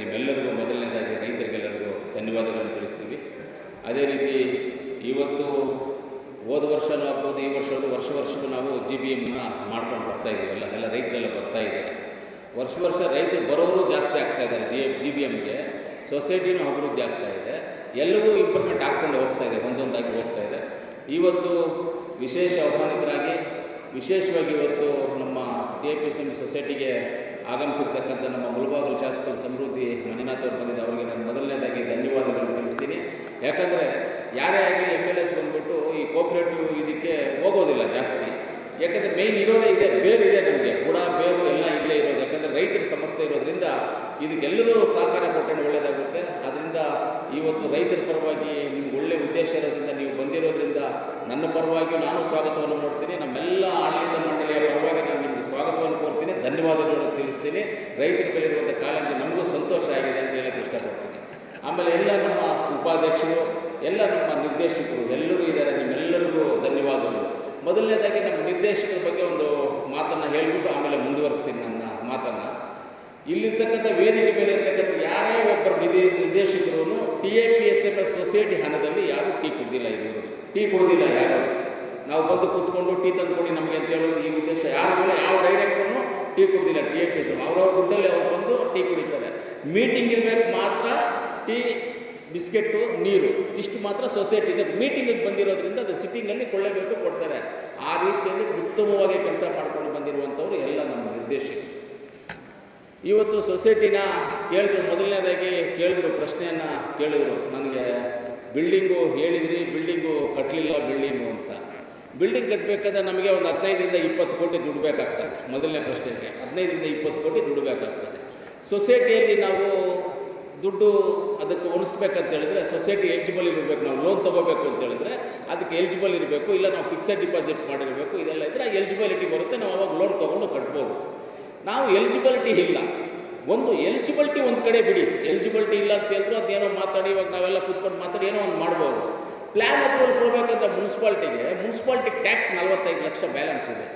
ನಿಮ್ಮೆಲ್ಲರಿಗೂ ಮೊದಲನೇದಾಗಿ ರೈತರಿಗೆಲ್ಲರಿಗೂ ಧನ್ಯವಾದಗಳನ್ನು ತಿಳಿಸ್ತೀವಿ. ಅದೇ ರೀತಿ ಇವತ್ತು ಹೋದ ವರ್ಷನೂ ಆಗ್ಬೋದು, ಈ ವರ್ಷವೂ ವರ್ಷ ವರ್ಷಕ್ಕೂ ನಾವು ಜಿ ಬಿ ಎಮ್ಮನ್ನು ಮಾಡ್ಕೊಂಡು ಬರ್ತಾ ಇದ್ದೀವಿ ಎಲ್ಲ ಎಲ್ಲ ರೈತರೆಲ್ಲ ಬರ್ತಾ ಇದ್ದಾರೆ. ವರ್ಷ ವರ್ಷ ರೈತರು ಬರೋರು ಜಾಸ್ತಿ ಆಗ್ತಾ ಇದ್ದಾರೆ ಜಿ ಜಿ ಬಿ ಎಮ್ಗೆ ಸೊಸೈಟಿನೂ ಅಭಿವೃದ್ಧಿ ಆಗ್ತಾ ಇದೆ. ಎಲ್ಲವೂ ಇಂಪ್ರೂವ್ಮೆಂಟ್ ಆಗ್ಕೊಂಡು ಹೋಗ್ತಾ ಇದೆ, ಒಂದೊಂದಾಗಿ ಹೋಗ್ತಾ ಇದೆ. ಇವತ್ತು ವಿಶೇಷ ಆಹ್ವಾನಿತರಾಗಿ, ವಿಶೇಷವಾಗಿ ಇವತ್ತು ನಮ್ಮ ಡಿ ಪಿ ಎಸ್ ಎಂ ಸೊಸೈಟಿಗೆ ಆಗಮಿಸಿರ್ತಕ್ಕಂಥ ನಮ್ಮ ಮುಲಬಾಗಲು ಶಾಸಕರು ಸಮೃದ್ಧಿ ಮಂಜುನಾಥ್ ಅವರು ಬಂದಿದ್ದ ಅವರಿಗೆ ನಾನು ಮೊದಲನೇದಾಗಿ ಧನ್ಯವಾದಗಳನ್ನು ತಿಳಿಸ್ತೀನಿ. ಯಾಕಂದರೆ ಯಾರೇ ಆಗಲಿ ಎಂ ಎಲ್ ಎಸ್ ಬಂದ್ಬಿಟ್ಟು ಈ ಕೋಪ್ರೇಟಿವ್ ಇದಕ್ಕೆ ಹೋಗೋದಿಲ್ಲ ಜಾಸ್ತಿ ಯಾಕಂದರೆ ಮೇಯ್ನ್ ಇರೋದೇ ಇದೆ ಬೇರು ಇದೆ ನಮಗೆ ಬುಡ ಬೇರು ಎಲ್ಲ ಇಲ್ಲೇ ಇರೋದು ಯಾಕಂದರೆ ರೈತರ ಸಮಸ್ಯೆ ಇರೋದ್ರಿಂದ ಇದಕ್ಕೆಲ್ಲರೂ ಸಹಕಾರ ಕೊಟ್ಟರೆ ಒಳ್ಳೆಯದಾಗುತ್ತೆ ಅದರಿಂದ ಇವತ್ತು ರೈತರ ಪರವಾಗಿ ನಿಮ್ಗೆ ಒಳ್ಳೆಯ ಉದ್ದೇಶ ಇರೋದ್ರಿಂದ ನೀವು ಬಂದಿರೋದ್ರಿಂದ ನನ್ನ ಪರವಾಗಿ ನಾನು ಸ್ವಾಗತವನ್ನು ಮಾಡ್ತೀನಿ ನಮ್ಮೆಲ್ಲ ಆಡಳಿತ ಮಂಡಳಿಯ ಪರವಾಗಿ ನಾನು ನಿಮಗೆ ಸ್ವಾಗತವನ್ನು ಕೋರ್ತೀನಿ ತಿಳಿಸ್ತೀನಿ ರೈತರ ಮೇಲೆ ಇರುವಂಥ ಕಾಳಜಿ ನಮಗೂ ಸಂತೋಷ ಆಗಿದೆ ಅಂತ ಹೇಳಕ್ಕೆ ಇಷ್ಟಪಡ್ತೀನಿ ಆಮೇಲೆ ಎಲ್ಲ ನಮ್ಮ ಉಪಾಧ್ಯಕ್ಷರು, ಎಲ್ಲ ನಮ್ಮ ನಿರ್ದೇಶಕರು ಎಲ್ಲರೂ ಇದ್ದಾರೆ. ನಿಮ್ಮೆಲ್ಲರಿಗೂ ಧನ್ಯವಾದಗಳು. ಮೊದಲನೇದಾಗಿ ನಮ್ಮ ನಿರ್ದೇಶಕರ ಬಗ್ಗೆ ಒಂದು ಮಾತನ್ನು ಹೇಳಿಬಿಟ್ಟು ಆಮೇಲೆ ಮುಂದುವರಿಸ್ತೀನಿ ನನ್ನ ಮಾತನ್ನು. ಇಲ್ಲಿರ್ತಕ್ಕಂಥ ವೇದಿಕೆ ಮೇಲೆ ಇರ್ತಕ್ಕಂಥ ಯಾರೇ ಒಬ್ಬರು ನಿಧಿ ನಿರ್ದೇಶಕರು T A P S F S society ಹಣದಲ್ಲಿ ಯಾರೂ ಟೀ ಕುಡ್ದಿಲ್ಲ ಇವರು ಟೀ ಕುಡ್ದಿಲ್ಲ ಯಾರು. ನಾವು ಬಂದು ಕೂತ್ಕೊಂಡು ಟೀ ತಂದುಕೊಂಡು ನಮಗೆ ಅಂತ ಹೇಳೋದು ಈ ಉದ್ದೇಶ. ಯಾರು ಯಾವ ಡೈರೆಕ್ಟ್ರು ಟೀ ಕುಡ್ದಿಲ್ಲ, ಟಿ ಎ ಪಿ ಎಸ್ ಅವ್ರವ್ರ ದುಡ್ಡಲ್ಲಿ ಅವ್ರು ಬಂದು ಟೀ ಕುಡಿತಾರೆ. ಮೀಟಿಂಗ್ ಇರಬೇಕು ಮಾತ್ರ ಟೀ ಬಿಸ್ಕೆಟ್ಟು ನೀರು. ಇಷ್ಟು ಮಾತ್ರ ಸೊಸೈಟಿಗೆ ಮೀಟಿಂಗಿಗೆ ಬಂದಿರೋದ್ರಿಂದ ಅದು ಸಿಟ್ಟಿಂಗಲ್ಲಿ ಕೊಳ್ಳೇಬೇಕು, ಕೊಡ್ತಾರೆ. ಆ ರೀತಿಯಲ್ಲಿ ಉತ್ತಮವಾಗಿ ಕೆಲಸ ಮಾಡ್ಕೊಂಡು ಬಂದಿರುವಂಥವ್ರು ಎಲ್ಲ ನಮ್ಮ ನಿರ್ದೇಶಕ ಇವತ್ತು ಸೊಸೈಟಿನ ಕೇಳಿದ್ರು ಮೊದಲನೇದಾಗಿ ಕೇಳಿದ್ರು, ಪ್ರಶ್ನೆಯನ್ನು ಕೇಳಿದ್ರು. ನನಗೆ, ಬಿಲ್ಡಿಂಗು ಹೇಳಿದ್ರಿ, ಬಿಲ್ಡಿಂಗು ಕಟ್ಟಲಿಲ್ಲ ಬಿಲ್ಡಿಂಗು ಅಂತ. ಬಿಲ್ಡಿಂಗ್ ಕಟ್ಟಬೇಕಾದ್ರೆ ನಮಗೆ ಒಂದು ಹದಿನೈದರಿಂದ ಇಪ್ಪತ್ತು ಕೋಟಿ ದುಡ್ಡು ಬೇಕಾಗ್ತದೆ ಮೊದಲನೇ ಪ್ರಶ್ನೆಗೆ ಹದಿನೈದರಿಂದ ಇಪ್ಪತ್ತು ಕೋಟಿ ದುಡ್ಡು ಬೇಕಾಗ್ತದೆ ಸೊಸೈಟಿಯಲ್ಲಿ ನಾವು ದುಡ್ಡು ಅದಕ್ಕೆ ಉಣಿಸ್ಬೇಕಂತ ಹೇಳಿದ್ರೆ ಸೊಸೈಟಿ ಎಲಿಜಿಬಲ್ ಇರಬೇಕು, ನಾವು ಲೋನ್ ತೊಗೋಬೇಕು ಅಂತ ಹೇಳಿದ್ರೆ ಅದಕ್ಕೆ ಎಲಿಜಿಬಲ್ ಇರಬೇಕು, ಇಲ್ಲ ನಾವು ಫಿಕ್ಸೆಡ್ ಡಿಪಾಸಿಟ್ ಮಾಡಿರಬೇಕು, ಇದೆಲ್ಲ ಇದ್ದರೆ ಎಲಿಜಿಬಿಲಿಟಿ ಬರುತ್ತೆ, ನಾವು ಅವಾಗ ಲೋನ್ ತೊಗೊಂಡು ಕಟ್ಬೋದು. ನಾವು ಎಲಿಜಿಬಿಲಿಟಿ ಇಲ್ಲ. ಒಂದು ಎಲಿಜಿಬಿಲಿಟಿ ಒಂದು ಕಡೆ ಬಿಡಿ. ಎಲಿಜಿಬಿಲಿಟಿ ಇಲ್ಲ ಅಂತ ಹೇಳಿದ್ರು ಅದೇನೋ ಮಾತಾಡಿ, ಇವಾಗ ನಾವೆಲ್ಲ ಕೂತ್ಕೊಂಡು ಮಾತಾಡಿ ಏನೋ ಒಂದು ಮಾಡ್ಬೋದು. ಪ್ಲ್ಯಾನ್ ಅಪ್ರೂವಲ್ ಕೊಡಬೇಕಂದ್ರೆ ಮುನ್ಸಿಪಾಲ್ಟಿಗೆ ಮುನ್ಸಿಪಾಲ್ಟಿಗೆ ಟ್ಯಾಕ್ಸ್ ನಲ್ವತ್ತೈದು ಲಕ್ಷ ಬ್ಯಾಲೆನ್ಸ್ ಇದೆ.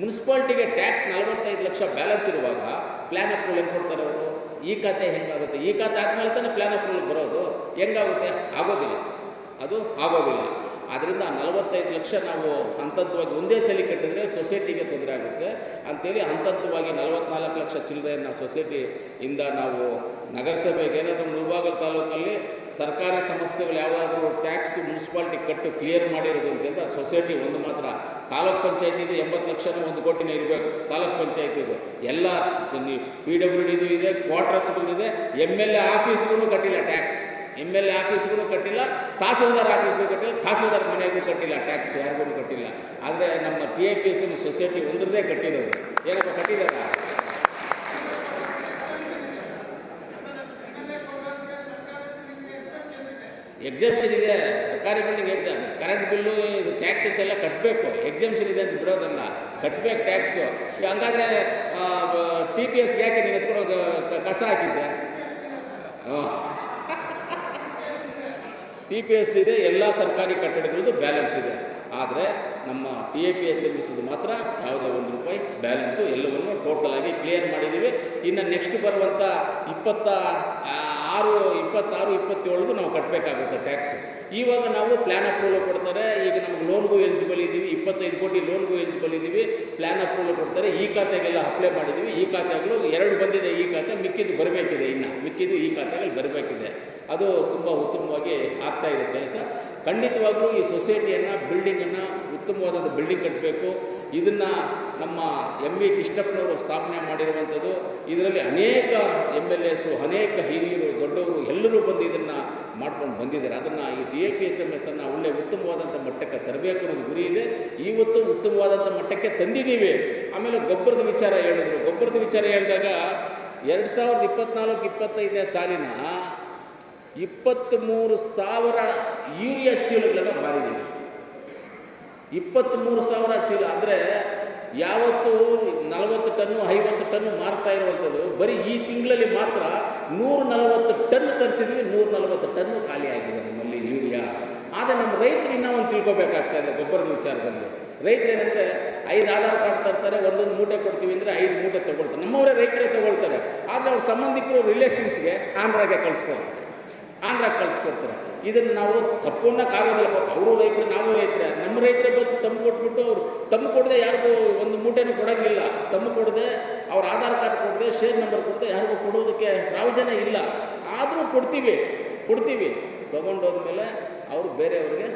ಮುನ್ಸಿಪಾಲ್ಟಿಗೆ ಟ್ಯಾಕ್ಸ್ ನಲವತ್ತೈದು ಲಕ್ಷ ಬ್ಯಾಲೆನ್ಸ್ ಇರುವಾಗ ಪ್ಲ್ಯಾನ್ ಅಪ್ರೂವಲ್ ಹೆಂಗೆ ಕೊಡ್ತಾರೆ ಅವರು? ಈ ಖಾತೆ ಹೆಂಗಾಗುತ್ತೆ? ಈ ಖಾತೆ ಆದಮೇಲೆ ತಾನೇ ಪ್ಲ್ಯಾನ್ ಅಪ್ರೂವಲ್ ಬರೋದು. ಹೆಂಗಾಗುತ್ತೆ? ಆಗೋದಿಲ್ಲ. ಅದು ಆಗೋದಿಲ್ಲ. ಆದ್ದರಿಂದ ನಲವತ್ತೈದು ಲಕ್ಷ ನಾವು ಹಂತವಾಗಿ ಒಂದೇ ಸಲ ಕಟ್ಟಿದ್ರೆ ಸೊಸೈಟಿಗೆ ತೊಂದರೆ ಆಗುತ್ತೆ. ಅಂತೇಳಿ ಹಂತವಾಗಿ ನಲವತ್ನಾಲ್ಕು ಲಕ್ಷ ಚಿಲ್ಲರೆಯನ್ನು ಸೊಸೈಟಿಯಿಂದ ನಾವು ನಗರಸಭೆಗೆ ಏನಾದರೂ ಮುಳಬಾಗಲ್ ತಾಲೂಕಲ್ಲಿ ಸರ್ಕಾರಿ ಸಂಸ್ಥೆಗಳು ಯಾವುದಾದ್ರೂ ಟ್ಯಾಕ್ಸ್ ಮುನ್ಸಿಪಾಲ್ಟಿ ಕಟ್ಟು ಕ್ಲಿಯರ್ ಮಾಡಿರೋದು ಅಂತಂದ್ರೆ ಸೊಸೈಟಿ ಒಂದು ಮಾತ್ರ. ತಾಲೂಕ್ ಪಂಚಾಯತಿದು ಎಂಬತ್ತು ಲಕ್ಷನೂ ಒಂದು ಕೋಟಿನೇ ಇರಬೇಕು. ತಾಲೂಕ್ ಪಂಚಾಯತಿದು ಎಲ್ಲ ಪಿ ಡಬ್ಲ್ಯೂ ಡಿದು ಇದೆ, ಕ್ವಾರ್ಟರ್ಸ್ಗಳು ಇದೆ, ಎಂ ಎಲ್ ಎ ಆಫೀಸ್ಗೂ ಕಟ್ಟಿಲ್ಲ ಟ್ಯಾಕ್ಸ್. ಎಂ ಎಲ್ ಎ ಆಫೀಸ್ಗೂ ಕಟ್ಟಿಲ್ಲ, ತಹಸೀಲ್ದಾರ್ ಆಫೀಸ್ಗೂ ಕಟ್ಟಿಲ್ಲ, ತಹಸೀಲ್ದಾರ್ ಮನೆಗೂ ಕಟ್ಟಿಲ್ಲ ಟ್ಯಾಕ್ಸ್ ಯಾರಿಗೂ ಕಟ್ಟಿಲ್ಲ. ಆದರೆ ನಮ್ಮ T A P S society ಒಂದ್ರದೇ ಕಟ್ಟಿರೋದು. ಏನಪ್ಪ, ಕಟ್ಟಿದಾರ? ಎಕ್ಸಾಮ್ಷನ್ ಇದೆ, ಸರ್ಕಾರಿ building exempt current bill taxes ಎಲ್ಲ ಕಟ್ಟಬೇಕು ಎಕ್ಸಾಮ್ಷನ್ ಇದೆ ಅಂತ ಬಿಡೋದಲ್ಲ ಕಟ್ಟಬೇಕು ಟ್ಯಾಕ್ಸು ಹಂಗಾದ್ರೆ ಟಿ ಪಿ ಎಸ್ಗೆ ಯಾಕೆ ನೀವು ಎತ್ಕೊಂಡು ಕಸ ಹಾಕಿದ್ದೆ? ಟಿ ಪಿ ಎಸ್ ಇದೆ, ಎಲ್ಲ ಸರ್ಕಾರಿ ಕಟ್ಟಡಗಳದ್ದು ಬ್ಯಾಲೆನ್ಸ್ ಇದೆ. ಆದರೆ ನಮ್ಮ T A P S S ಮಾತ್ರ ಯಾವುದೇ ಒಂದು ರೂಪಾಯಿ ಬ್ಯಾಲೆನ್ಸು ಎಲ್ಲವನ್ನು ಟೋಟಲ್ ಆಗಿ ಕ್ಲಿಯರ್ ಮಾಡಿದ್ದೀವಿ ಇನ್ನು ನೆಕ್ಸ್ಟ್ ಬರುವಂಥ ಇಪ್ಪತ್ತ ಆರು ಇಪ್ಪತ್ತಾರು ಇಪ್ಪತ್ತೇಳಿಗೂ ನಾವು ಕಟ್ಟಬೇಕಾಗುತ್ತೆ ಟ್ಯಾಕ್ಸ್ ಇವಾಗ ನಾವು ಪ್ಲ್ಯಾನ್ ಅಪ್ರೂವಲ್ ಕೊಡ್ತಾರೆ, ಈಗ ನಮ್ಗೆ ಲೋನ್ಗೂ ಎಲಿಜಿಬಲ್ ಇದ್ದೀವಿ, ಇಪ್ಪತ್ತೈದು ಕೋಟಿ ಲೋನ್ಗೂ ಎಲಿಜಿಬಲ್ ಇದ್ದೀವಿ ಪ್ಲ್ಯಾನ್ ಅಪ್ರೂವಲ್ ಕೊಡ್ತಾರೆ, ಈ ಖಾತೆಗೆಲ್ಲ ಅಪ್ಲೈ ಮಾಡಿದ್ದೀವಿ, ಈ ಖಾತೆಗಳು ಎರಡು ಬಂದಿದೆ, ಈ ಖಾತೆ ಮಿಕ್ಕಿದ್ದು ಬರಬೇಕಿದೆ ಇನ್ನು, ಮಿಕ್ಕಿದ್ದು ಈ ಖಾತೆಗಳು ಬರಬೇಕಿದೆ. ಅದು ತುಂಬ ಉತ್ತಮವಾಗಿ ಆಗ್ತಾ ಇದೆ ಕೆಲಸ. ಖಂಡಿತವಾಗ್ಲೂ ಈ ಸೊಸೈಟಿಯನ್ನು ಬಿಲ್ಡಿಂಗನ್ನು ಉತ್ತಮವಾದ ಬಿಲ್ಡಿಂಗ್ ಕಟ್ಟಬೇಕು ಇದನ್ನು ನಮ್ಮ ಎಂ ವಿ ಕೃಷ್ಣಪ್ಪನವರು ಸ್ಥಾಪನೆ ಮಾಡಿರುವಂಥದ್ದು. ಇದರಲ್ಲಿ ಅನೇಕ ಎಂ ಎಲ್ ಎಸ್ಸು ಅನೇಕ ಹಿರಿಯರು, ದೊಡ್ಡವರು ಎಲ್ಲರೂ ಬಂದು ಇದನ್ನು ಮಾಡ್ಕೊಂಡು ಬಂದಿದ್ದಾರೆ. ಅದನ್ನು ಈ D A P S M S ಅನ್ನು ಒಳ್ಳೆ ಉತ್ತಮವಾದಂಥ ಮಟ್ಟಕ್ಕೆ ತರಬೇಕು ಅನ್ನೋದು ಗುರಿ ಇದೆ. ಇವತ್ತು ಉತ್ತಮವಾದಂಥ ಮಟ್ಟಕ್ಕೆ ತಂದಿದ್ದೀವಿ. ಆಮೇಲೆ ಗೊಬ್ಬರದ ವಿಚಾರ ಹೇಳಿದ್ರು. ಗೊಬ್ಬರದ ವಿಚಾರ ಹೇಳಿದಾಗ ಎರಡು ಸಾವಿರದ ಇಪ್ಪತ್ನಾಲ್ಕು, ಇಪ್ಪತ್ತೈದನೇ ಸಾಲಿನ ಇಪ್ಪತ್ತ್ಮೂರು ಸಾವಿರ ಯೂರಿಯಾ ಚೀಲಗಳನ್ನು ಮಾರಿದ್ದೀವಿ. ಇಪ್ಪತ್ತ್ಮೂರು ಸಾವಿರ ಚೀಲ. ಅಂದರೆ ಯಾವತ್ತು ನಲವತ್ತು ಟನ್ನು, ಐವತ್ತು ಟನ್ನು ಮಾರ್ತಾ ಇರುವಂಥದ್ದು. ಬರೀ ಈ ತಿಂಗಳಲ್ಲಿ ಮಾತ್ರ ನೂರ ನಲವತ್ತು ಟನ್ ತರಿಸಿದ್ವಿ ನೂರ ನಲವತ್ತು ಟನ್ನು ಖಾಲಿಯಾಗಿದೆ ನಮ್ಮಲ್ಲಿ ಯೂರಿಯಾ. ಆದರೆ ನಮ್ಮ ರೈತರು ಇನ್ನೂ ಒಂದು ತಿಳ್ಕೊಬೇಕಾಗ್ತಾ ಇದೆ ಗೊಬ್ಬರದ ವಿಚಾರದಲ್ಲಿ. ರೈತರು ಏನಂದರೆ ಐದು ಆಧಾರ್ ಕಾರ್ಡ್ ತರ್ತಾರೆ, ಒಂದೊಂದು ಮೂಟೆ ಕೊಡ್ತೀವಿ ಅಂದರೆ ಐದು ಮೂಟೆ ತೊಗೊಳ್ತಾರೆ. ನಮ್ಮವರೇ ರೈತರೇ ತೊಗೊಳ್ತಾರೆ. ಆದರೆ ಅವ್ರ ಸಂಬಂಧಿಕರು ರಿಲೇಷನ್ಸ್ಗೆ ಆಂಧ್ರಾಗೆ ಕಳಿಸ್ಕೊಡ್ತಾರೆ ಆಂಧ್ರಾಗೆ ಕಳಿಸ್ಕೊಡ್ತಾರೆ. ಇದನ್ನು ನಾವು ತಪ್ಪು ಅನ್ನೋಕ್ಕಾಗೋದಿಲ್ಲ ಪಾಪ ಅವರು ರೈತರು ನಾವು ರೈತರೇ, ನಮ್ಮ ರೈತರ ಬಂದು ತಮ್ಮ ಕೊಟ್ಬಿಟ್ಟು ಅವರು ತಮ್ಮ ಕೊಡದೆ ಯಾರಿಗೂ ಒಂದು ಮೂಟೆನೂ ಕೊಡೋಂಗಿಲ್ಲ. ತಮ್ಮ ಕೊಡದೆ ಅವ್ರ ಆಧಾರ್ ಕಾರ್ಡ್ ಕೊಡದೆ ಶೇರ್ ನಂಬರ್ ಕೊಡದೆ ಯಾರಿಗೂ ಕೊಡೋದಕ್ಕೆ ಪ್ರಾವಿಜನ ಇಲ್ಲ. ಆದರೂ ಕೊಡ್ತೀವಿ ಕೊಡ್ತೀವಿ. ತೊಗೊಂಡೋದ್ಮೇಲೆ ಅವರು ಬೇರೆಯವ್ರಿಗೆ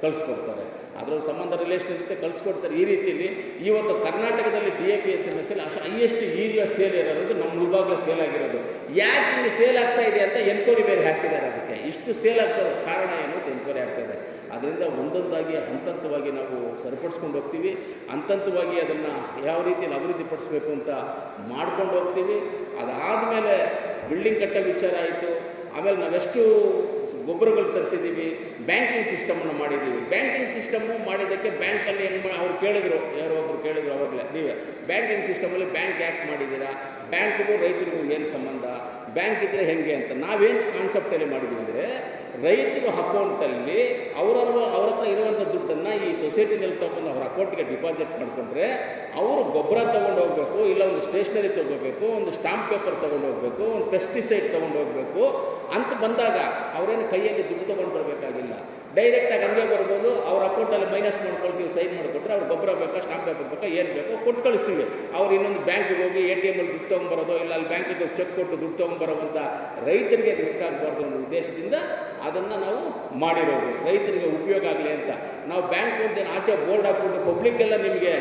ಕಳಿಸ್ಕೊಡ್ತಾರೆ. ಅದರ ಸಂಬಂಧ ರಿಲೇಷನ್ ಇರುತ್ತೆ ಕಳಿಸ್ಕೊಡ್ತಾರೆ. ಈ ರೀತಿಯಲ್ಲಿ ಇವತ್ತು ಕರ್ನಾಟಕದಲ್ಲಿ D A P S M S L ಅಷ್ಟು ಹೈಯೆಸ್ಟ್ ಯೂರಿಯಾ ಸೇಲ್ ಇರೋದು ನಮ್ಮ ಮುಲ್ಬಾಗ್ಲ ಸೇಲ್ ಆಗಿರೋದು. ಯಾಕೆ ಇಲ್ಲಿ ಸೇಲ್ ಆಗ್ತಾ ಇದೆ ಅಂತ ಎನ್ಕ್ವೈರಿ ಬೇರೆ ಹಾಕಿದ್ದಾರೆ ಅದಕ್ಕೆ. ಇಷ್ಟು ಸೇಲ್ ಆಗ್ತದೆ ಕಾರಣ ಏನು ಅಂತ ಎನ್ಕ್ವೈರಿ ಆಗ್ತಾಯಿದೆ ಅದರಿಂದ ಒಂದೊಂದಾಗಿ ಹಂತಂತವಾಗಿ ನಾವು ಸರಿಪಡಿಸ್ಕೊಂಡು ಹೋಗ್ತೀವಿ. ಹಂತ ಹಂತವಾಗಿ ಅದನ್ನು ಯಾವ ರೀತಿಯಲ್ಲಿ ಅಭಿವೃದ್ಧಿಪಡಿಸ್ಬೇಕು ಅಂತ ಮಾಡ್ಕೊಂಡು ಹೋಗ್ತೀವಿ. ಅದಾದಮೇಲೆ ಬಿಲ್ಡಿಂಗ್ ಕಟ್ಟೋ ವಿಚಾರ ಆಯಿತು. ಆಮೇಲೆ ನಾವೆಷ್ಟು ಗೊಬ್ಬರಗಳು ತರಿಸಿದ್ದೀವಿ ಬ್ಯಾಂಕಿಂಗ್ ಸಿಸ್ಟಮನ್ನು ಮಾಡಿದ್ದೀವಿ. ಬ್ಯಾಂಕಿಂಗ್ ಸಿಸ್ಟಮು ಮಾಡಿದ್ದಕ್ಕೆ ಬ್ಯಾಂಕಲ್ಲಿ ಏನು ಮಾಡಿ ಅವ್ರು ಕೇಳಿದ್ರು, ಯಾರೋ ಒಬ್ರು ಕೇಳಿದ್ರು ಅವಾಗಲೇ, ನೀವೇ, ಬ್ಯಾಂಕಿಂಗ್ ಸಿಸ್ಟಮಲ್ಲಿ ಬ್ಯಾಂಕ್ ಯಾಕೆ ಮಾಡಿದ್ದೀರಾ? ಬ್ಯಾಂಕ್ಗೂ ರೈತರಿಗೂ ಏನು ಸಂಬಂಧ? ಬ್ಯಾಂಕ್ ಇದ್ದರೆ ಹೆಂಗೆ ಅಂತ? ನಾವೇನು ಕಾನ್ಸೆಪ್ಟಲ್ಲಿ ಮಾಡಿದ್ದೀವಿ ಅಂದರೆ, ರೈತರ ಅಕೌಂಟಲ್ಲಿ ಅವರವರು, ಅವ್ರ ಹತ್ರ ಇರುವಂಥ ದುಡ್ಡನ್ನು ಈ ಸೊಸೈಟಿನಲ್ಲಿ ತೊಗೊಂಡು ಅವ್ರ ಅಕೌಂಟ್ಗೆ ಡಿಪಾಸಿಟ್ ಮಾಡಿಕೊಂಡ್ರೆ, ಅವರು ಗೊಬ್ಬರ ತೊಗೊಂಡು ಹೋಗಬೇಕು, ಇಲ್ಲ ಒಂದು ಸ್ಟೇಷ್ನರಿ ತೊಗೋಬೇಕು, ಒಂದು ಸ್ಟಾಂಪ್ ಪೇಪರ್ ತೊಗೊಂಡು ಹೋಗಬೇಕು, ಒಂದು ಪೆಸ್ಟಿಸೈಡ್ ತೊಗೊಂಡು ಹೋಗಬೇಕು ಅಂತ ಬಂದಾಗ ಅವರೇನು ಕೈಯಲ್ಲಿ ದುಡ್ಡು ತೊಗೊಂಡು ಬರಬೇಕಾಗಿಲ್ಲ. ಡೈರೆಕ್ಟಾಗಿ ಹಂಗೆ ಬರ್ಬೋದು, ಅವ್ರ ಅಕೌಂಟಲ್ಲಿ ಮೈನಸ್ ಮಾಡ್ಕೊಳ್ತೀವಿ ಸೈನ್ ಮಾಡಿಕೊಟ್ರೆ ಅವ್ರು ಗೊಬ್ಬರ ಬೇಕಾ ಸ್ಟಾಂಪ್ ಪೇಪರ್ ಬೇಕಾ ಏನು ಬೇಕೋ, ಕೊಟ್ಟು ಕಳಿಸ್ತೀವಿ. ಅವ್ರು ಇನ್ನೊಂದು ಬ್ಯಾಂಕಿಗೆ ಹೋಗಿ ಎ ಟಿ ಎಮಲ್ಲಿ ದುಡ್ಡು ತೊಗೊಂಬರೋದು, ಇಲ್ಲ ಅಲ್ಲಿ ಬ್ಯಾಂಕಿಗೆ ಹೋಗಿ ಚೆಕ್ ಕೊಟ್ಟು ದುಡ್ಡು ತೊಗೊಂಬರೋ ಅಂತ ರೈತರಿಗೆ ರಿಸ್ಕ್ ಆಗಬಾರ್ದು ಅನ್ನೋ ಉದ್ದೇಶದಿಂದ ಅದನ್ನು ನಾವು ಮಾಡಿರೋದು. ರೈತರಿಗೆ ಉಪಯೋಗ ಆಗಲಿ ಅಂತ. ನಾವು ಬ್ಯಾಂಕ್ ಅಂತೇನು ಆಚೆ ಬೋರ್ಡ್ ಹಾಕ್ಬಿಟ್ಟು ಪಬ್ಲಿಕ್ಕೆಲ್ಲ ನಿಮಗೆ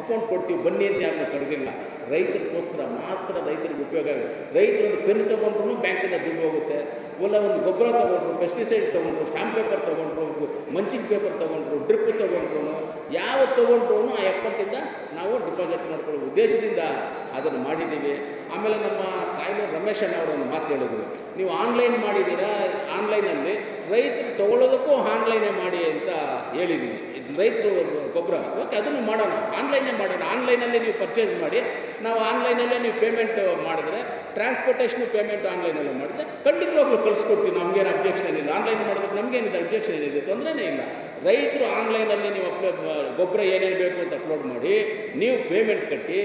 ಅಕೌಂಟ್ ಕೊಡ್ತೀವಿ, ಬನ್ನಿ ಅಂತ ಯಾರು ತೊಡಗಿಲ್ಲ ರೈತರಿಗೋಸ್ಕರ ಮಾತ್ರ ರೈತರಿಗೆ ಉಪಯೋಗ ಆಗುತ್ತೆ. ರೈತರು ಒಂದು ಪೆನ್ ತೊಗೊಂಡ್ರು ಬ್ಯಾಂಕಿಂದ ದುಡ್ಡು ಹೋಗುತ್ತೆ. ಇಲ್ಲ ಒಂದು ಗೊಬ್ಬರ ತೊಗೊಂಡ್ರು ಪೆಸ್ಟಿಸೈಡ್ಸ್ ತೊಗೊಂಡ್ರು ಸ್ಟ್ಯಾಂಪ್ ಪೇಪರ್ ತೊಗೊಂಡ್ರು, ಮಂಚಿನ ಪೇಪರ್ ತೊಗೊಂಡ್ರು ಡ್ರಿಪ್ ತೊಗೊಂಡ್ರು ಯಾವ ತೊಗೊಂಡ್ರು ಆ ಅಕೌಂಟಿಂದ ನಾವು ಡಿಪಾಸಿಟ್ ಮಾಡ್ಕೊಳ್ಳೋ ಉದ್ದೇಶದಿಂದ ಅದನ್ನು ಮಾಡಿದ್ದೀವಿ. ಆಮೇಲೆ ನಮ್ಮ ಕಾಯಿಲೆ ರಮೇಶ್ ಅವರು ಒಂದು ಮಾತು ಹೇಳಿದ್ರು. ನೀವು ಆನ್ಲೈನ್ ಮಾಡಿದ್ದೀರಾ? ಆನ್ಲೈನಲ್ಲಿ ರೈತರು ತೊಗೊಳೋದಕ್ಕೂ ಆನ್ಲೈನೇ ಮಾಡಿ ಅಂತ ಹೇಳಿದ್ದೀವಿ. ಇದು ರೈತರು ಗೊಬ್ಬರ. ಓಕೆ ಅದನ್ನು ಮಾಡೋಣ. ಆನ್ಲೈನೇ ಮಾಡೋಣ. ಆನ್ಲೈನಲ್ಲಿ ನೀವು ಪರ್ಚೇಸ್ ಮಾಡಿ. ನಾವು ಆನ್ಲೈನಲ್ಲೇ ನೀವು ಪೇಮೆಂಟ್ ಮಾಡಿದ್ರೆ ಟ್ರಾನ್ಸ್ಪೋರ್ಟೇಷನ್ ಪೇಮೆಂಟ್ ಆನ್ಲೈನಲ್ಲಿ ಮಾಡಿದ್ರೆ ಖಂಡಿತವಾಗ್ಲೂ ಕಳಿಸ್ಕೊಡ್ತೀವಿ. ನಮಗೇನು ಅಬ್ಜೆಕ್ಷನ್ ಇಲ್ಲ. ಆನ್ಲೈನ್ ಮಾಡೋದಕ್ಕೆ ನಮಗೇನಿದೆ? ಅಬ್ಜೆಕ್ಷನ್ ಇದೆ. ತೊಂದರೆನೇ ಇಲ್ಲ. ರೈತರು ಆನ್ಲೈನಲ್ಲಿ ನೀವು ಅಪ್ಲೋಡ್ ಗೊಬ್ಬರ ಏನೇನು ಬೇಕು ಅಂತ ಅಪ್ಲೋಡ್ ಮಾಡಿ, ನೀವು ಪೇಮೆಂಟ್ ಕಟ್ಟಿ,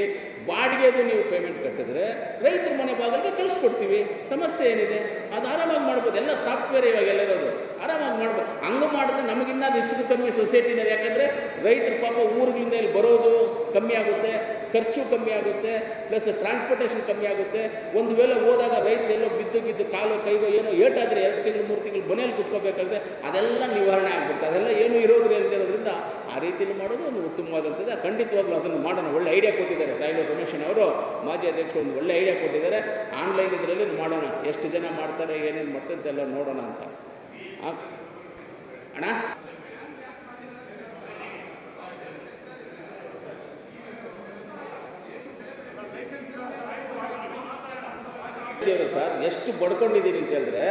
ಬಾಡಿಗೆದು ನೀವು ಪೇಮೆಂಟ್ ಕಟ್ಟಿದ್ರೆ ರೈತರ ಮನೆ ಬಾಗಿಲಿಗೆ ಕಳಿಸ್ಕೊಡ್ತೀವಿ. ಸಮಸ್ಯೆ ಏನಿದೆ? ಅದು ಆರಾಮಾಗಿ ಮಾಡ್ಬೋದು. ಎಲ್ಲ ಸಾಫ್ಟ್ವೇರ್ ಇವಾಗ ಎಲ್ಲರೋದು. ಆರಾಮಾಗಿ ಮಾಡ್ಬೋದು. ಹಂಗೆ ಮಾಡಿದ್ರೆ ನಮಗಿನ್ನ ರಿಸ್ಕ್ ಕಮ್ಮಿ ಸೊಸೈಟಿನಲ್ಲಿ ಯಾಕಂದರೆ ರೈತರು ಪಾಪ ಊರುಗಳಿಂದ ಇಲ್ಲಿ ಬರೋದು ಕಮ್ಮಿ ಆಗುತ್ತೆ, ಖರ್ಚು ಕಮ್ಮಿ ಆಗುತ್ತೆ ಪ್ಲಸ್ ಟ್ರಾನ್ಸ್ಪೋರ್ಟೇಷನ್ ಕಮ್ಮಿ ಆಗುತ್ತೆ. ಒಂದು ವೇಳೆ ಹೋದಾಗ ರೈತರು ಎಲ್ಲೋ ಬಿದ್ದು ಗಿದ್ದು ಕಾಲು ಕೈಗೋ ಏನೋ ಏಟಾದರೆ ಎರಡು ತಿಂಗಳು, ಮೂರು ತಿಂಗಳು ಮನೆಯಲ್ಲಿ ಕುತ್ಕೋಬೇಕಾದ್ರೆ ಅದೆಲ್ಲ ನಿವಾರಣೆ ಆಗ್ಬಿಡುತ್ತೆ. ಅದೆಲ್ಲ ಏನೂ ಇರೋದ್ರೆ ಇರೋದ್ರಿಂದ ಆ ರೀತಿಯಲ್ಲಿ ಮಾಡೋದು ಒಂದು ಉತ್ತಮವಾದಂಥದ್ದು. ಖಂಡಿತವಾಗ್ಲೂ ಅದನ್ನು ಮಾಡೋಣ. ಒಳ್ಳೆ ಐಡಿಯಾ ಕೊಟ್ಟಿದ್ದಾರೆ. ತಾಯಿಲೋ ರಮೇಶನ್ ಅವರು ಮಾಜಿ ಅಧ್ಯಕ್ಷರು ಒಂದು ಒಳ್ಳೆ ಐಡಿಯಾ ಕೊಟ್ಟಿದ್ದಾರೆ. ಆನ್ಲೈನ್ ಇದರಲ್ಲಿ ಮಾಡೋಣ. ಎಷ್ಟು ಜನ ಮಾಡ್ತಾರೆ, ಏನೇನು ಮಾಡ್ತಾರೆ ಅಂತೆಲ್ಲ ನೋಡೋಣ ಅಂತ. ಅಣ್ಣ? ದೇವರು ಸರ್, ಎಷ್ಟು ಬಡ್ಕೊಂಡಿದ್ದೀರಿ ಅಂತ ಹೇಳಿದ್ರೆ,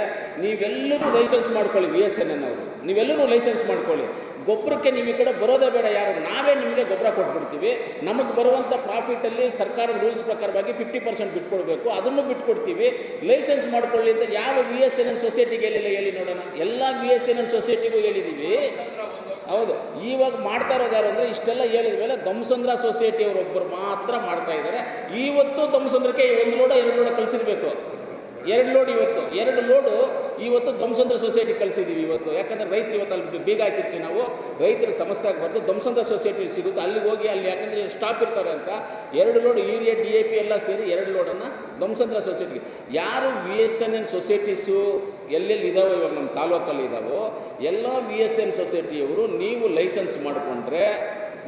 ನೀವೆಲ್ಲರೂ ಲೈಸೆನ್ಸ್ ಮಾಡ್ಕೊಳ್ಳಿ ವಿ ಎಸ್ ಎನ್ ಎನ್ ಅವರು ನೀವೆಲ್ಲರೂ ಲೈಸೆನ್ಸ್ ಮಾಡ್ಕೊಳ್ಳಿ. ಗೊಬ್ಬರಕ್ಕೆ ನೀವು ಈ ಕಡೆ ಬರೋದೇ ಬೇಡ ಯಾರು. ನಾವೇ ನಿಮಗೆ ಗೊಬ್ಬರ ಕೊಟ್ಬಿಡ್ತೀವಿ. ನಮಗೆ ಬರುವಂಥ ಪ್ರಾಫಿಟಲ್ಲಿ ಸರ್ಕಾರದ ರೂಲ್ಸ್ ಪ್ರಕಾರವಾಗಿ ಫಿಫ್ಟಿ ಪರ್ಸೆಂಟ್ ಬಿಟ್ಕೊಡ್ಬೇಕು. ಅದನ್ನು ಬಿಟ್ಕೊಡ್ತೀವಿ. ಲೈಸೆನ್ಸ್ ಮಾಡ್ಕೊಳ್ಳಿ ಅಂತ ಯಾವ ವಿ ಎಸ್ ಎನ್ ಎನ್ ಸೊಸೈಟಿಗೆ ಹೇಳಿಲ್ಲ ಹೇಳಿ ನೋಡೋಣ. ಎಲ್ಲ ವಿ ಎಸ್ ಎನ್ ಎನ್ ಸೊಸೈಟಿಗೂ ಹೇಳಿದ್ದೀವಿ ಹೌದು. ಇವಾಗ ಮಾಡ್ತಾ ಇರೋದು ಯಾರು ಅಂದರೆ ಇಷ್ಟೆಲ್ಲ ಹೇಳಿದ ಮೇಲೆ ದಮ್ಸಂದ್ರ ಸೊಸೈಟಿಯವರೊಬ್ಬರು ಮಾತ್ರ ಮಾಡ್ತಾ ಇದ್ದಾರೆ ಇವತ್ತು ದಮ್ಸಂದ್ರಕ್ಕೆ ಒಂದು ಲೋಡ, ಎರಡು ಲೋಡ ಕಳಿಸಿರ್ಬೇಕು. ಎರಡು ಲೋಡ್ ಇವತ್ತು. ಎರಡು ಲೋಡು ಇವತ್ತು ಧ್ವಂಸಂದ್ರ ಸೊಸೈಟಿ ಕಳಿಸಿದ್ದೀವಿ ಇವತ್ತು. ಯಾಕಂದರೆ ರೈತರು ಇವತ್ತು ಅಲ್ಲಿ ಬೇಗ ಹಾಕಿರ್ತೀವಿ ನಾವು. ರೈತರಿಗೆ ಸಮಸ್ಯೆ ಆಗಬಾರ್ದು. ದಮ್ಸಂದ್ರ ಸೊಸೈಟಿ ಸಿಗುತ್ತೆ. ಅಲ್ಲಿಗೆ ಹೋಗಿ ಅಲ್ಲಿ ಯಾಕಂದರೆ ಸ್ಟಾಪ್ ಇರ್ತಾರೆ ಅಂತ. ಎರಡು load, urea D A P ಎಲ್ಲ ಸೇರಿ ಎರಡು ಲೋಡನ್ನು ದಮ್ಸಂದ್ರ ಸೊಸೈಟಿಗೆ ಯಾರು V S N N societies ಎಲ್ಲೆಲ್ಲಿ ಇದಾವೋ ಇವಾಗ ನಮ್ಮ ತಾಲೂಕಲ್ಲಿ ಇದ್ದಾವೋ ಎಲ್ಲ ವಿ ಎಸ್ ಎನ್ ಸೊಸೈಟಿಯವರು ನೀವು ಲೈಸೆನ್ಸ್ ಮಾಡಿಕೊಂಡ್ರೆ,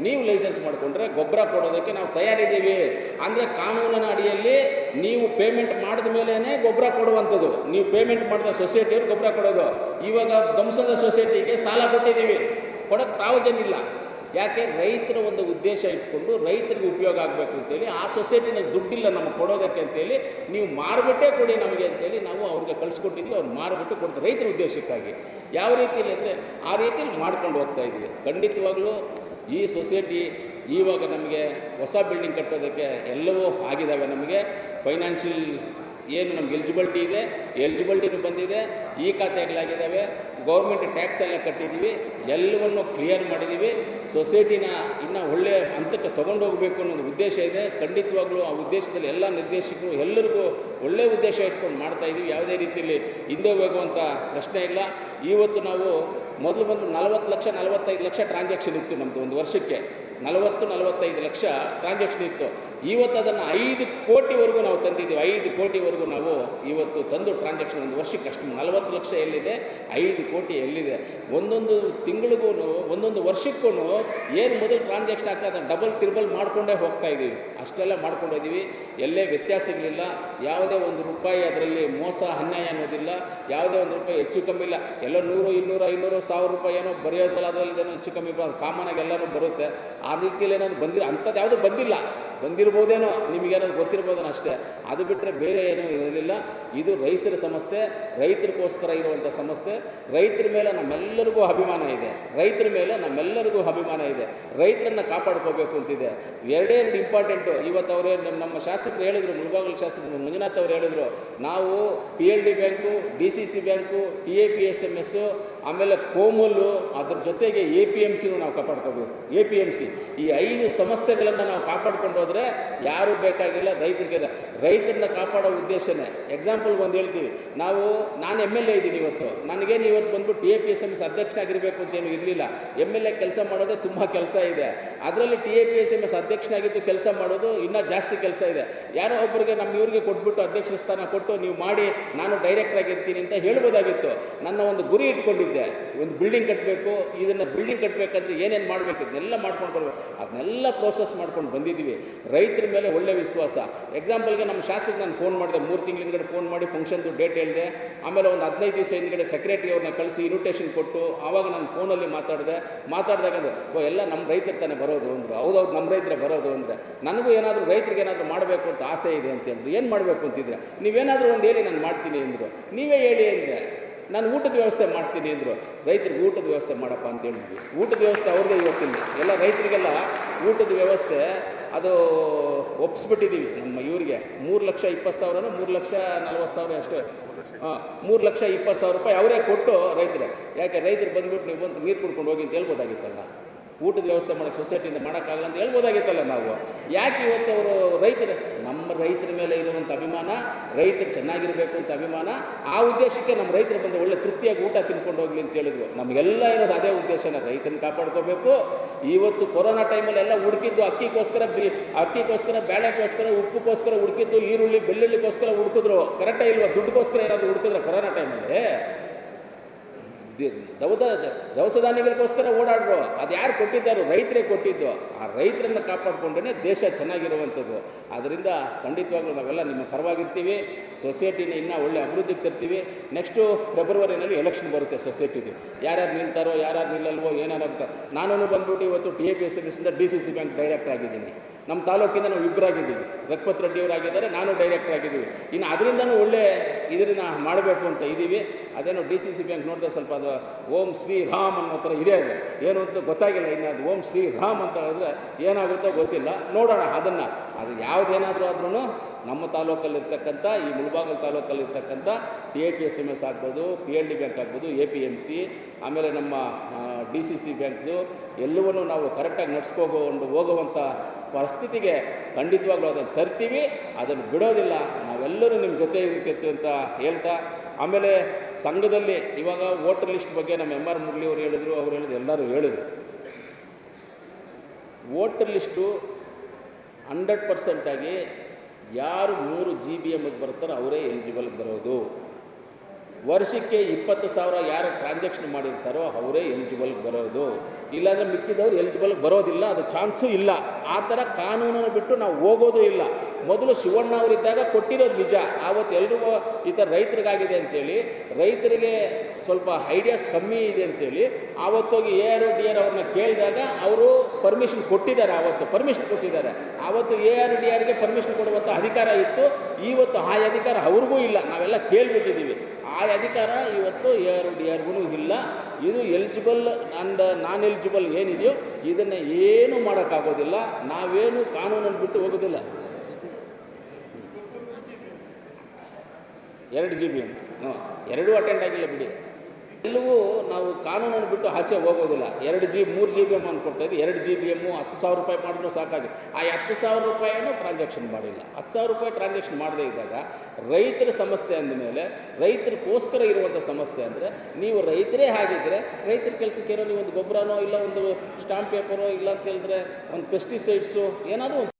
ನೀವು ಲೈಸೆನ್ಸ್ ಮಾಡಿಕೊಂಡ್ರೆ ಗೊಬ್ಬರ ಕೊಡೋದಕ್ಕೆ ನಾವು ತಯಾರಿದ್ದೀವಿ. ಅಂದರೆ ಕಾನೂನಿನ ಅಡಿಯಲ್ಲಿ ನೀವು ಪೇಮೆಂಟ್ ಮಾಡಿದ ಮೇಲೇ ಗೊಬ್ಬರ ಕೊಡುವಂಥದ್ದು. ನೀವು ಪೇಮೆಂಟ್ ಮಾಡಿದ ಸೊಸೈಟಿಯವ್ರು ಗೊಬ್ಬರ ಕೊಡೋದು. ಇವಾಗ ಧ್ವಂಸದ ಸೊಸೈಟಿಗೆ ಸಾಲ ಕೊಟ್ಟಿದ್ದೀವಿ. ಕೊಡೋಕ್ಕೆ ಪ್ರಾವಜನಿಲ್ಲ. ಯಾಕೆ ರೈತರ ಒಂದು ಉದ್ದೇಶ ಇಟ್ಕೊಂಡು ರೈತರಿಗೆ ಉಪಯೋಗ ಆಗಬೇಕು ಅಂತೇಳಿ, ಆ ಸೊಸೈಟಿನಲ್ಲಿ ದುಡ್ಡಿಲ್ಲ ನಮಗೆ ಕೊಡೋದಕ್ಕೆ ಅಂತೇಳಿ, ನೀವು ಮಾರ್ಬಿಟ್ಟೇ ಕೊಡಿ ನಮಗೆ ಅಂತೇಳಿ ನಾವು ಅವ್ರಿಗೆ ಕಳಿಸ್ಕೊಟ್ಟಿದ್ವಿ, ಅವ್ರು ಮಾರ್ಬಿಟ್ಟು ಕೊಡ್ತಾರೆ ರೈತರ ಉದ್ದೇಶಕ್ಕಾಗಿ. ಯಾವ ರೀತಿಯಲ್ಲಿ ಅಂದರೆ ಆ ರೀತಿಯಲ್ಲಿ ಮಾಡ್ಕೊಂಡು ಹೋಗ್ತಾ ಇದ್ವಿ ಖಂಡಿತವಾಗ್ಲೂ ಈ ಸೊಸೈಟಿ ಇವಾಗ ನಮಗೆ ಹೊಸ ಬಿಲ್ಡಿಂಗ್ ಕಟ್ಟೋದಕ್ಕೆ ಎಲ್ಲವೂ ಆಗಿದ್ದಾವೆ ನಮಗೆ. ಫೈನಾನ್ಷಿಯಲ್ ಏನು ನಮ್ಗೆ ಎಲಿಜಿಬಿಲಿಟಿ ಇದೆ ಎಲಿಜಿಬಿಲಿಟಿನೂ ಬಂದಿದೆ, ಈ ಖಾತೆಗಳಾಗಿದ್ದಾವೆ ಗೌರ್ಮೆಂಟ್ ಟ್ಯಾಕ್ಸ್ ಎಲ್ಲ ಕಟ್ಟಿದ್ದೀವಿ, ಎಲ್ಲವನ್ನು ಕ್ಲಿಯರ್ ಮಾಡಿದ್ದೀವಿ ಸೊಸೈಟಿನ ಇನ್ನೂ ಒಳ್ಳೆಯ ಹಂತಕ್ಕೆ ತೊಗೊಂಡು ಹೋಗಬೇಕು ಅನ್ನೋದು ಉದ್ದೇಶ ಇದೆ. ಖಂಡಿತವಾಗ್ಲೂ ಆ ಉದ್ದೇಶದಲ್ಲಿ ಎಲ್ಲ ನಿರ್ದೇಶಕರು ಎಲ್ಲರಿಗೂ ಒಳ್ಳೆಯ ಉದ್ದೇಶ ಇಟ್ಕೊಂಡು ಮಾಡ್ತಾ ಇದ್ದೀವಿ ಯಾವುದೇ ರೀತಿಯಲ್ಲಿ ಹಿಂದೆ ಹೋಗುವಂಥ ಪ್ರಶ್ನೆ ಇಲ್ಲ. ಇವತ್ತು ನಾವು ಮೊದಲು ಬಂದು ನಲವತ್ತು ಲಕ್ಷ, ನಲವತ್ತೈದು ಲಕ್ಷ ಟ್ರಾನ್ಸಾಕ್ಷನ್ ಇತ್ತು ನಮ್ಮದು ಒಂದು ವರ್ಷಕ್ಕೆ. ನಲವತ್ತು, ನಲವತ್ತೈದು ಲಕ್ಷ ಟ್ರಾನ್ಸಾಕ್ಷನ್ ಇತ್ತು. ಇವತ್ತು ಅದನ್ನು ಐದು ಕೋಟಿವರೆಗೂ ನಾವು ತಂದಿದ್ದೀವಿ. ಐದು ಕೋಟಿವರೆಗೂ ನಾವು ಇವತ್ತು ತಂದು ಟ್ರಾನ್ಸಾಕ್ಷನ್ ಒಂದು ವರ್ಷಕ್ಕೆ ಅಷ್ಟು ನಲವತ್ತು ಲಕ್ಷ ಎಲ್ಲಿದೆ? ಐದು ಕೋಟಿ ಎಲ್ಲಿದೆ? ಒಂದೊಂದು ತಿಂಗಳಿಗೂ ಒಂದೊಂದು ವರ್ಷಕ್ಕೂ ಏನು ಮೊದಲು ಟ್ರಾನ್ಸಾಕ್ಷನ್ ಆಗ್ತದೆ ಅದನ್ನು ಡಬಲ್ ತ್ರಿಬಲ್ ಮಾಡ್ಕೊಂಡೇ ಹೋಗ್ತಾ ಇದ್ದೀವಿ. ಅಷ್ಟೆಲ್ಲ ಮಾಡ್ಕೊಂಡಿದ್ದೀವಿ ಎಲ್ಲೇ ವ್ಯತ್ಯಾಸ ವ್ಯತ್ಯಾಸಗಳಿಲ್ಲ. ಯಾವುದೇ ಒಂದು ರೂಪಾಯಿ ಅದರಲ್ಲಿ ಮೋಸ, ಅನ್ಯಾಯ ಅನ್ನೋದಿಲ್ಲ. ಯಾವುದೇ ಒಂದು ರೂಪಾಯಿ ಹೆಚ್ಚು, ಕಮ್ಮಿ ಇಲ್ಲ. ಎಲ್ಲ ನೂರು, ಇನ್ನೂರು, ಐನೂರು, ಸಾವಿರ ರೂಪಾಯಿ ಏನೋ ಬರೆಯೋದಲ್ಲ ಅದರಲ್ಲಿ ಏನೋ ಹೆಚ್ಚು, ಕಮ್ಮಿ ಬರೋದು ಆಗಿ ಎಲ್ಲರೂ ಬರುತ್ತೆ. ಆ ರೀತಿಯಲ್ಲಿ ಏನಾದ್ರು ಬಂದಿಲ್ಲ. ಅಂಥದ್ದು ಯಾವುದೂ ಬಂದಿಲ್ಲ. ಬಂದಿರ್ಬೋದೇನೋ ನಿಮಗೇನಾದ್ರು ಗೊತ್ತಿರ್ಬೋದೇನೋ ಅಷ್ಟೇ. ಅದು ಬಿಟ್ಟರೆ ಬೇರೆ ಏನೂ ಇರಲಿಲ್ಲ. ಇದು ರೈತರ ಸಂಸ್ಥೆ ರೈತರಿಗೋಸ್ಕರ ಇರುವಂಥ ಸಂಸ್ಥೆ ರೈತರ ಮೇಲೆ ನಮ್ಮೆಲ್ಲರಿಗೂ ಅಭಿಮಾನ ಇದೆ. ರೈತರ ಮೇಲೆ ನಮ್ಮೆಲ್ಲರಿಗೂ ಅಭಿಮಾನ ಇದೆ. ರೈತರನ್ನ ಕಾಪಾಡ್ಕೋಬೇಕು ಅಂತಿದೆ. ಎರಡೇ ಎರಡು ಇಂಪಾರ್ಟೆಂಟು ಇವತ್ತು ಅವರೇ ನಮ್ಮ ನಮ್ಮ ಶಾಸಕರು ಹೇಳಿದರು, ಮುಳಬಾಗಿಲು ಶಾಸಕರು ಮಂಜುನಾಥ್ ಅವರು ಹೇಳಿದರು, ನಾವು P L D bank D C C bank T A P S M S ಆಮೇಲೆ ಕೋಮಲ್ಲು ಅದ್ರ ಜೊತೆಗೆ ಎ ಪಿ ಎಂ ಸಿನೂ ನಾವು ಕಾಪಾಡ್ಕೋಬೇಕು ಎ ಪಿ ಎಂ ಸಿ, ಈ ಐದು ಸಂಸ್ಥೆಗಳನ್ನು ನಾವು ಕಾಪಾಡ್ಕೊಂಡು ಹೋದರೆ ಯಾರೂ ಬೇಕಾಗಿಲ್ಲ ರೈತರಿಗೆ ರೈತರನ್ನ ಕಾಪಾಡೋ ಉದ್ದೇಶನೇ. ಎಕ್ಸಾಂಪಲ್ಗೆ ಒಂದು ಹೇಳ್ತೀವಿ. ನಾವು, ನಾನು ಎಂ ಎಲ್ ಎ ಇದ್ದೀನಿ ಇವತ್ತು. ನನಗೇನು ಇವತ್ತು ಬಂದ್ಬಿಟ್ಟು A P S M S ಅಧ್ಯಕ್ಷನಾಗಿರಬೇಕು ಅಂತ ಏನು ಇರಲಿಲ್ಲ. ಎಂ ಎಲ್ ಎ ಕೆಲಸ ಮಾಡೋದೇ ತುಂಬ ಕೆಲಸ ಇದೆ. ಅದರಲ್ಲಿ T A P S M S ಅಧ್ಯಕ್ಷನಾಗಿದ್ದು ಕೆಲಸ ಮಾಡೋದು ಇನ್ನೂ ಜಾಸ್ತಿ ಕೆಲಸ ಇದೆ. ಯಾರೋ ಒಬ್ಬರಿಗೆ ನಮ್ಮ ಇವರಿಗೆ ಕೊಟ್ಬಿಟ್ಟು ಅಧ್ಯಕ್ಷ ಸ್ಥಾನ ಕೊಟ್ಟು ನೀವು ಮಾಡಿ, ನಾನು ಡೈರೆಕ್ಟರ್ ಆಗಿರ್ತೀನಿ ಅಂತ ಹೇಳ್ಬೋದಾಗಿತ್ತು. ನನ್ನ ಒಂದು ಗುರಿ ಇಟ್ಕೊಂಡಿದ್ದೆ. ಒಂದು ಬಿಲ್ಡಿಂಗ್ ಕಟ್ಟಬೇಕು ಇದನ್ನು ಬಿಲ್ಡಿಂಗ್ ಕಟ್ಟಬೇಕಂದ್ರೆ ಏನೇನು ಮಾಡಬೇಕು, ಇದನ್ನೆಲ್ಲ ಮಾಡ್ಕೊಂಡು ಬರಬೇಕು ಅದನ್ನೆಲ್ಲ ಪ್ರೋಸೆಸ್ ಮಾಡ್ಕೊಂಡು ಬಂದಿದ್ದೀವಿ. ರೈತರ ಮೇಲೆ ಒಳ್ಳೆ ವಿಶ್ವಾಸ. ಎಕ್ಸಾಂಪಲ್ಗೆ ನಮ್ಮ ಶಾಸಕ ನಾನು ಫೋನ್ ಮಾಡಿದೆ, ಮೂರು ತಿಂಗಳ ಹಿಂದ್ಗಡೆ ಫೋನ್ ಮಾಡಿ ಫಂಕ್ಷನ್ದು ಡೇಟ್ ಹೇಳಿದೆ. ಆಮೇಲೆ ಒಂದು ಹದಿನೈದು ದಿವಸ ಹಿಂದ್ಗಡೆ ಸೆಕ್ರೆಟರಿ ಅವ್ರನ್ನ ಕಳಿಸಿ ಇನ್ವಿಟೇಷನ್ ಕೊಟ್ಟು, ಆವಾಗ ನಾನು ಫೋನಲ್ಲಿ ಮಾತಾಡಿದೆ. ಮಾತಾಡಿದಾಗ ಅಂದರೆ, ಓ, ಎಲ್ಲ ನಮ್ಮ ರೈತರು ತಾನೇ ಬರೋದು ಅಂದರು. ಹೌದೌದು ನಮ್ಮ ರೈತರೇ ಬರೋದು ಅಂದರೆ. ನನಗೂ ಏನಾದರೂ ರೈತರಿಗೆ ಏನಾದರೂ ಮಾಡಬೇಕು ಅಂತ ಆಸೆ ಇದೆ ಅಂತ ಹೇಳಿದ್ರು. ಏನು ಮಾಡಬೇಕು ಅಂತಿದ್ರೆ, ನೀವೇನಾದರೂ ಒಂದು ಹೇಳಿ, ನಾನು ಮಾಡ್ತೀನಿ ಅಂದರು. ನೀವೇ ಹೇಳಿ ಅಂದೆ. ನಾನು ಊಟದ ವ್ಯವಸ್ಥೆ ಮಾಡ್ತೀನಿ ಅಂದರು, ರೈತರಿಗೆ ಊಟದ ವ್ಯವಸ್ಥೆ ಮಾಡಪ್ಪ ಅಂತ ಹೇಳಿದ್ವಿ ಊಟದ ವ್ಯವಸ್ಥೆ ಅವ್ರದ್ದೇ ಇವತ್ತಿಲ್ಲ ಎಲ್ಲ ರೈತರಿಗೆಲ್ಲ ಊಟದ ವ್ಯವಸ್ಥೆ ಅದು ಒಪ್ಪಿಸ್ಬಿಟ್ಟಿದ್ದೀವಿ ನಮ್ಮ ಇವರಿಗೆ. ಮೂರು ಲಕ್ಷ ಇಪ್ಪತ್ತು ಸಾವಿರನೋ, ಮೂರು ಲಕ್ಷ ನಲ್ವತ್ತು ಸಾವಿರ ಅಷ್ಟೇ. ಹಾಂ, ಮೂರು ಲಕ್ಷ ಇಪ್ಪತ್ತು ಸಾವಿರ ರೂಪಾಯಿ ಅವರೇ ಕೊಟ್ಟು ರೈತರು. ಯಾಕೆ ರೈತರು ಬಂದ್ಬಿಟ್ಟು ನೀವು ಬಂದು ನೀರು ಕುಡ್ಕೊಂಡು ಹೋಗಿ ಅಂತ ಹೇಳ್ಬೋದಾಗಿತ್ತಲ್ಲ? ಊಟದ ವ್ಯವಸ್ಥೆ ಮಾಡೋಕ್ಕೆ ಸೊಸೈಟಿಯಿಂದ ಮಾಡೋಕ್ಕಾಗಲ್ಲ ಅಂತ ಹೇಳ್ಬೋದಾಗಿತ್ತಲ್ಲ ನಾವು? ಯಾಕೆ ಇವತ್ತು ಅವರು ರೈತರು ನಮ್ಮ ರೈತರ ಮೇಲೆ ಇರುವಂಥ ಅಭಿಮಾನ, ರೈತರು ಚೆನ್ನಾಗಿರಬೇಕು ಅಂತ ಅಭಿಮಾನ, ಆ ಉದ್ದೇಶಕ್ಕೆ ನಮ್ಮ ರೈತರು ಬಂದು ಒಳ್ಳೆ ತೃಪ್ತಿಯಾಗಿ ಊಟ ತಿನ್ಕೊಂಡು ಹೋಗ್ಲಿ ಅಂತ ಹೇಳಿದ್ರು. ನಮಗೆಲ್ಲ ಇರೋದು ಅದೇ ಉದ್ದೇಶನ, ರೈತನ ಕಾಪಾಡ್ಕೋಬೇಕು. ಇವತ್ತು ಕೊರೋನಾ ಟೈಮಲ್ಲಿ ಎಲ್ಲ ಹುಡುಕಿದ್ದು ಅಕ್ಕಿಗೋಸ್ಕರ ಬಿ, ಅಕ್ಕಿಗೋಸ್ಕರ ಬೇಳೆಗೋಸ್ಕರ ಉಪ್ಪುಗೋಸ್ಕರ ಹುಡುಕಿದ್ದು ಈರುಳ್ಳಿ, ಬೆಳ್ಳುಳ್ಳಿಗೋಸ್ಕರ ಹುಡುಕಿದ್ರು. ಕರೆಕ್ಟೇ ಇಲ್ವಾ? ದುಡ್ಡುಗೋಸ್ಕರ ಏನಾದರೂ ಹುಡುಕಿದ್ರೆ ಕೊರೋನಾ ಟೈಮಲ್ಲಿ ದವದ ದವಸ ಧಾನ್ಯಗಳಿಗೋಸ್ಕರ ಓಡಾಡ್ರು ಅದು ಯಾರು ಕೊಟ್ಟಿದ್ದಾರೋ, ರೈತರೇ ಕೊಟ್ಟಿದ್ದು. ಆ ರೈತರನ್ನು ಕಾಪಾಡಿಕೊಂಡೇ ದೇಶ ಚೆನ್ನಾಗಿರುವಂಥದ್ದು. ಆದ್ದರಿಂದ ಖಂಡಿತವಾಗ್ಲೂ ನಾವೆಲ್ಲ ನಿಮ್ಮ ಪರವಾಗಿರ್ತೀವಿ. ಸೊಸೈಟಿನ ಇನ್ನೂ ಒಳ್ಳೆ ಅಭಿವೃದ್ಧಿಗೆ ತರ್ತೀವಿ. ನೆಕ್ಸ್ಟು ಫೆಬ್ರವರಿನಲ್ಲಿ ಎಲೆಕ್ಷನ್ ಬರುತ್ತೆ ಸೊಸೈಟಿದು. ಯಾರ್ಯಾರು ನಿಲ್ತಾರೋ, ಯಾರ್ಯಾರು ನಿಲ್ಲಲ್ವೋ, ಏನಾರು ನಾನು ಬಂದ್ಬಿಟ್ಟು ಇವತ್ತು T A P S ಎಸ್ಸಿಂದ D C C bank director ಆಗಿದ್ದೀನಿ. ನಮ್ಮ ತಾಲೂಕಿಂದ ನಾವು ಇಬ್ಬರಾಗಿದ್ದೀವಿ ರಘುಪತ್ ರೆಡ್ಡಿಯವರಾಗಿದ್ದಾರೆ ನಾನು ಡೈರೆಕ್ಟರ್ ಆಗಿದ್ದೀವಿ. ಇನ್ನು ಅದರಿಂದನೂ ಒಳ್ಳೆ ಇದನ್ನ ಮಾಡಬೇಕು ಅಂತ ಇದ್ದೀವಿ ಅದೇನೋ ಡಿ ಸಿ ಸಿ ಬ್ಯಾಂಕ್ ನೋಡಿದ್ರೆ ಸ್ವಲ್ಪ ಅದು ಓಂ ಶ್ರೀ ರಾಮ್ ಅನ್ನೋ ಥರ ಇದೆ ಅದು. ಏನು ಅಂತ ಗೊತ್ತಾಗಿಲ್ಲ ಇನ್ನು ಅದು ಓಂ ಶ್ರೀ ರಾಮ್ ಅಂತ ಹೇಳಿದ್ರೆ ಏನಾಗುತ್ತೋ ಗೊತ್ತಿಲ್ಲ. ನೋಡೋಣ ಅದನ್ನು. ಅದು ಯಾವುದೇನಾದರೂ ಆದ್ರೂ ನಮ್ಮ ತಾಲೂಕಲ್ಲಿರ್ತಕ್ಕಂಥ, ಈ Mulbagal ತಾಲೂಕಲ್ಲಿರ್ತಕ್ಕಂಥ T A P S M S ಆಗ್ಬೋದು ಪಿ ಎಲ್ ಡಿ ಬ್ಯಾಂಕ್ ಆಗ್ಬೋದು ಎ ಪಿ ಎಂ ಸಿ ಆಮೇಲೆ ನಮ್ಮ ಡಿ ಸಿ ಸಿ ಬ್ಯಾಂಕ್ದು ಎಲ್ಲವನ್ನೂ ನಾವು ಕರೆಕ್ಟಾಗಿ ನಡೆಸ್ಕೊಂಡು ಹೋಗುವಂಥ ಪರಿಸ್ಥಿತಿಗೆ ಖಂಡಿತವಾಗ್ಲೂ ಅದನ್ನು ತರ್ತೀವಿ, ಅದನ್ನು ಬಿಡೋದಿಲ್ಲ. ನಾವೆಲ್ಲರೂ ನಿಮ್ಮ ಜೊತೆ ಇರ್ತೀವಿ ಅಂತ ಹೇಳ್ತಾ, ಆಮೇಲೆ ಸಂಘದಲ್ಲಿ ಇವಾಗ ವೋಟರ್ ಲಿಸ್ಟ್ ಬಗ್ಗೆ ನಮ್ಮ ಎಂ ಆರ್ ಮುರಳಿ ಅವರು ಹೇಳಿದ್ರು, ಅವ್ರು ಹೇಳಿದ್ರು, ಎಲ್ಲರೂ ಹೇಳಿದ್ರು. ವೋಟರ್ ಲಿಸ್ಟು ಹಂಡ್ರೆಡ್ ಪರ್ಸೆಂಟಾಗಿ ಯಾರು ನೂರು ಜಿ ಬಿ ಎಮ್ಗೆ ಬರ್ತಾರೋ ಅವರೇ ಎಲಿಜಿಬಲ್ ಬರೋದು. ವರ್ಷಕ್ಕೆ ಇಪ್ಪತ್ತು ಸಾವಿರ ಯಾರು ಟ್ರಾನ್ಸಾಕ್ಷನ್ ಮಾಡಿರ್ತಾರೋ ಅವರೇ ಎಲಿಜಿಬಲ್ ಬರೋದು. ಇಲ್ಲಾಂದರೆ ಮಿಕ್ಕಿದವರು ಎಲಿಜಿಬಲ್ ಬರೋದಿಲ್ಲ, ಅದು ಚಾನ್ಸು ಇಲ್ಲ. ಆ ಥರ ಕಾನೂನನ್ನು ಬಿಟ್ಟು ನಾವು ಹೋಗೋದು ಇಲ್ಲ. ಮೊದಲು ಶಿವಣ್ಣ ಅವರಿದ್ದಾಗ ಕೊಟ್ಟಿರೋದು ನಿಜ. ಆವತ್ತು ಎಲ್ರಿಗೂ ಈ ಥರ ರೈತರಿಗಾಗಿದೆ ಅಂತೇಳಿ, ರೈತರಿಗೆ ಸ್ವಲ್ಪ ಐಡಿಯಾಸ್ ಕಮ್ಮಿ ಇದೆ ಅಂತೇಳಿ ಆವತ್ತೋಗಿ ಎ ಆರ್ ಡಿ ಆರ್ ಅವ್ರನ್ನ ಕೇಳಿದಾಗ ಅವರು ಪರ್ಮಿಷನ್ ಕೊಟ್ಟಿದ್ದಾರೆ ಆವತ್ತು ಪರ್ಮಿಷನ್ ಕೊಟ್ಟಿದ್ದಾರೆ. ಆವತ್ತು ಎ ಆರ್ ಡಿ ಆರ್ಗೆ ಪರ್ಮಿಷನ್ ಕೊಡುವಂಥ ಅಧಿಕಾರ ಇತ್ತು. ಇವತ್ತು ಆ ಅಧಿಕಾರ ಅವ್ರಿಗೂ ಇಲ್ಲ. ನಾವೆಲ್ಲ ಕೇಳಿಬಿಟ್ಟಿದ್ದೀವಿ. ಆ ಅಧಿಕಾರ ಇವತ್ತು ಯಾರು ಯಾರಿಗೂ ಇಲ್ಲ. ಇದು ಎಲಿಜಿಬಲ್ ಆ್ಯಂಡ್ ನಾನ್ ಎಲಿಜಿಬಲ್ ಏನಿದೆಯೋ ಇದನ್ನು ಏನೂ ಮಾಡೋಕ್ಕಾಗೋದಿಲ್ಲ. ನಾವೇನು ಕಾನೂನನ್ನು ಬಿಟ್ಟು ಹೋಗೋದಿಲ್ಲ. ಎರಡು ಜಿ ಬಿ ಹ್ಞೂ ಎರಡೂ ಅಟೆಂಡ್ ಆಗಿಲ್ಲ ಬಿಡಿ. ಎಲ್ಲವೂ ನಾವು ಕಾನೂನನ್ನು ಬಿಟ್ಟು ಆಚೆ ಹೋಗೋದಿಲ್ಲ. ಎರಡು ಜಿ, ಮೂರು ಜಿ ಬಿ ಎಂ ಅಂತ ಇದ್ದೀವಿ ಎರಡು ಜಿ ಬಿ ಎಮ್ಮು ಹತ್ತು ಸಾವಿರ ರೂಪಾಯಿ ಮಾಡಿದ್ರು ಸಾಕಾಗಿ. ಆ ಹತ್ತು ಸಾವಿರ ರೂಪಾಯಿಯನ್ನು ಟ್ರಾನ್ಸಾಕ್ಷನ್ ಮಾಡಿಲ್ಲ. ಹತ್ತು ಸಾವಿರ ರೂಪಾಯಿ ಟ್ರಾನ್ಸಾಕ್ಷನ್ ಮಾಡದೇ ಇದ್ದಾಗ ರೈತರ ಸಮಸ್ಯೆ ಅಂದಮೇಲೆ ರೈತರಿಗೋಸ್ಕರ ಇರುವಂಥ ಸಮಸ್ಯೆ ಅಂದರೆ ನೀವು ರೈತರೇ ಹಾಗಿದ್ದರೆ ರೈತರ ಕೆಲಸಕ್ಕೆ ಏನೋ ನೀವು ಒಂದು ಗೊಬ್ಬರನೋ ಇಲ್ಲ ಒಂದು ಸ್ಟಾಂಪ್ ಪೇಪರೋ ಇಲ್ಲ ಅಂತ ಹೇಳಿದ್ರೆ ಒಂದು ಪೆಸ್ಟಿಸೈಡ್ಸು ಏನಾದರೂ